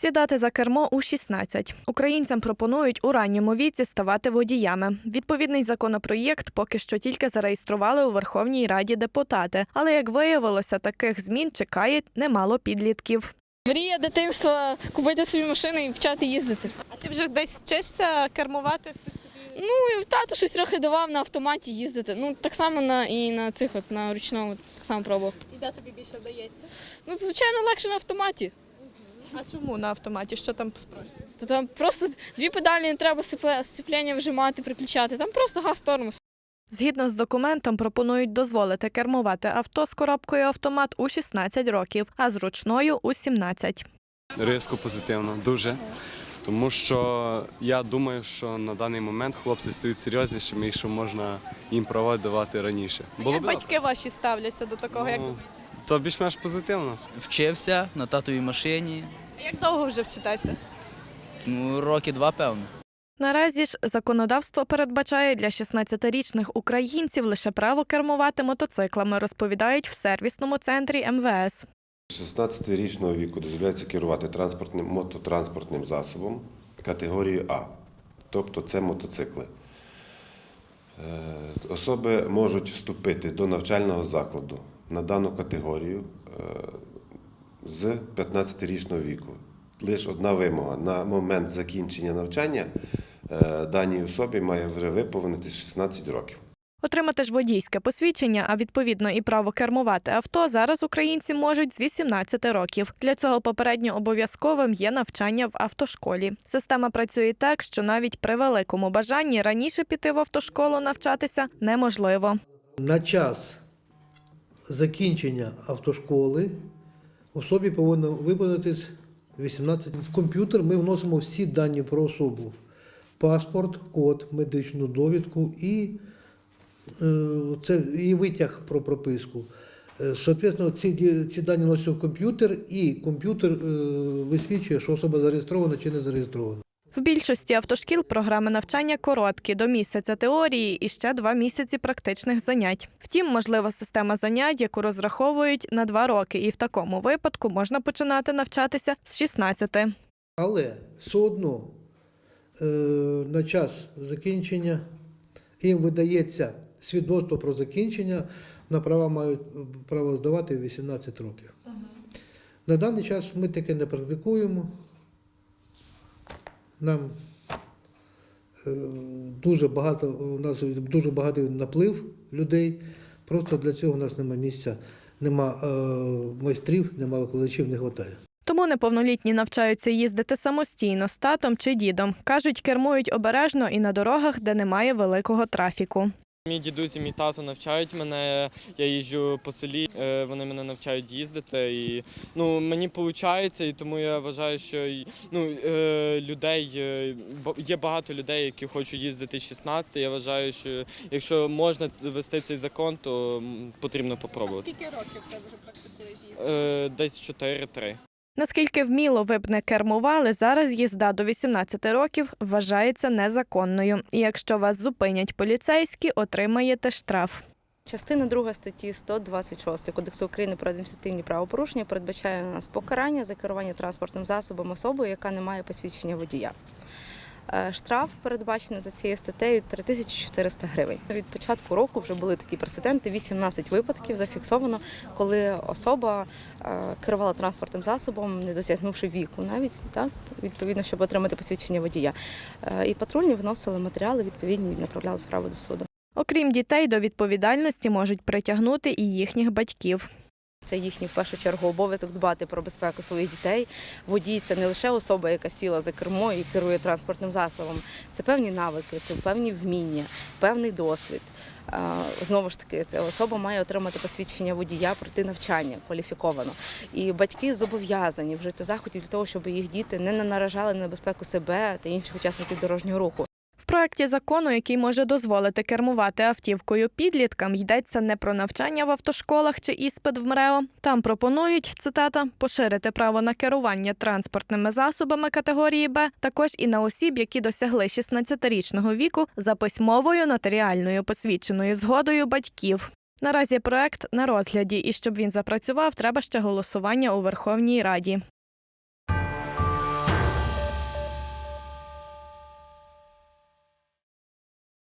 Сідати за кермо у 16. Українцям пропонують у ранньому віці ставати водіями. Відповідний законопроєкт поки що тільки зареєстрували у Верховній Раді депутати. Але як виявилося, таких змін чекає немало підлітків. Мрія дитинства купити собі машину і почати їздити. А ти вже десь вчишся кермувати? Ну і тато щось трохи давав на автоматі їздити. Ну так само на і на цих от на ручному так само пробував. І де тобі більше вдається? Ну звичайно легше на автоматі. А чому на автоматі? Що там спрощує? То там просто дві педалі не треба сцепле- сцеплення вжимати, приключати. Там просто газ тормоз. Згідно з документом, пропонують дозволити кермувати авто з коробкою автомат у 16 років, а з ручною у 17. Різко позитивно, дуже. Тому що я думаю, що на даний момент хлопці стають серйознішими і що можна їм права давати раніше. Було Як б батьки ваші ставляться до такого? Як... ну, то більш-менш позитивно. Вчився на татовій машині. як довго вже вчитеся? Ну, роки два, певно. Наразі ж законодавство передбачає для 16-річних українців лише право кермувати мотоциклами, розповідають в сервісному центрі МВС. 16-річного віку дозволяється керувати транспортним мототранспортним засобом категорії А, тобто це мотоцикли. Е, Особи можуть вступити до навчального закладу на дану категорію е, з 15-річного віку. Лише одна вимога на момент закінчення навчання е, даній особі має вже виповнити 16 років. Отримати ж водійське посвідчення, а відповідно і право кермувати авто, зараз українці можуть з 18 років. Для цього попередньо обов'язковим є навчання в автошколі. Система працює так, що навіть при великому бажанні раніше піти в автошколу навчатися неможливо. На час закінчення автошколи особі повинно виповнитись 18. В комп'ютер ми вносимо всі дані про особу: паспорт, код, медичну довідку і, е, це, і витяг про прописку. Е, Соответственно, ці, ці дані вносяться в комп'ютер, і комп'ютер е, висвічує, що особа зареєстрована чи не зареєстрована. В більшості автошкіл програми навчання короткі до місяця теорії і ще два місяці практичних занять. Втім, можлива система занять, яку розраховують на два роки, і в такому випадку можна починати навчатися з 16. Але все одно е, на час закінчення їм видається свідоцтво про закінчення, на права мають право здавати в 18 років. На даний час ми таке не практикуємо. Нам е, дуже багато, у нас дуже багатий наплив людей. Просто для цього у нас немає місця, нема е, майстрів, нема викладачів, не вистачає. Тому неповнолітні навчаються їздити самостійно з татом чи дідом. Кажуть, кермують обережно і на дорогах, де немає великого трафіку. Мій дідусь і мій тато навчають мене. Я їжджу по селі, е, вони мене навчають їздити. І ну мені виходить, і тому я вважаю, що ну е, людей е, є багато людей, які хочуть їздити 16. Я вважаю, що якщо можна вести цей закон, то потрібно попробувати. Скільки років ти вже практикуєш їздити? Десь 4-3. Наскільки вміло ви б не кермували, зараз їзда до 18 років вважається незаконною. І якщо вас зупинять поліцейські, отримаєте штраф. Частина 2 статті 126 Кодексу України про адміністративні правопорушення передбачає у нас покарання за керування транспортним засобом особою, яка не має посвідчення водія. Е, Штраф передбачений за цією статтею 3400 гривень. Від початку року вже були такі прецеденти. 18 випадків зафіксовано, коли особа е, керувала транспортним засобом, не досягнувши віку, навіть так відповідно, щоб отримати посвідчення водія. Е, І патрульні вносили матеріали відповідні і направляли справу до суду. Окрім дітей, до відповідальності можуть притягнути і їхніх батьків. Це їхній в першу чергу обов'язок дбати про безпеку своїх дітей. Водій це не лише особа, яка сіла за кермо і керує транспортним засобом. Це певні навики, це певні вміння, певний досвід. Знову ж таки, ця особа має отримати посвідчення водія, пройти навчання кваліфіковано. І батьки зобов'язані вжити заходів для того, щоб їх діти не наражали на небезпеку себе та інших учасників дорожнього руху. Проекті закону, який може дозволити кермувати автівкою підліткам, йдеться не про навчання в автошколах чи іспит в МРЕО. Там пропонують цитата поширити право на керування транспортними засобами категорії Б, також і на осіб, які досягли 16-річного віку за письмовою нотаріальною посвідченою згодою батьків. Наразі проект на розгляді, і щоб він запрацював, треба ще голосування у Верховній Раді.